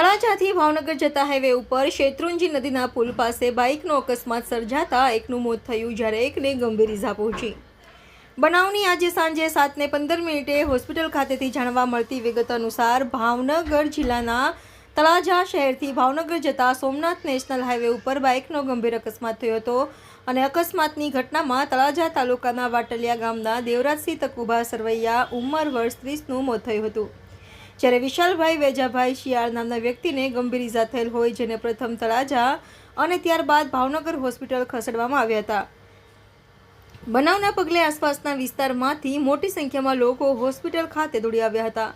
શહેરથી ભાવનગર જતા હાઈવે ઉપર શેત્રુંજી નદીના પુલ પાસે બાઇકનો અકસ્માત સર્જાતા એકનું મોત થયું જ્યારે એકને ગંભીર ઇજા પહોંચી. બનાવની આજે સાંજે સાતને પંદર મિનિટે હોસ્પિટલ ખાતેથી જાણવા મળતી વિગત અનુસાર ભાવનગર જિલ્લાના તળાજા શહેરથી ભાવનગર જતા સોમનાથ નેશનલ હાઈવે ઉપર બાઇકનો ગંભીર અકસ્માત થયો હતો અને અકસ્માતની ઘટનામાં તળાજા તાલુકાના વાટલિયા ગામના દેવરાજસિંહ તકુભા સરવૈયા ઉંમર વર્ષ ત્રીસનું મોત થયું હતું. જ્યારે વિશાલભાઈ વેજાભાઈ શિયાળ નામના વ્યક્તિને ગંભીર ઇજા થયેલ હોય, જેને પ્રથમ તળાજા અને ત્યારબાદ ભાવનગર હોસ્પિટલ ખસેડવામાં આવ્યા હતા. બનાવના પગલે આસપાસના વિસ્તારમાંથી મોટી સંખ્યામાં લોકો હોસ્પિટલ ખાતે દોડી આવ્યા હતા.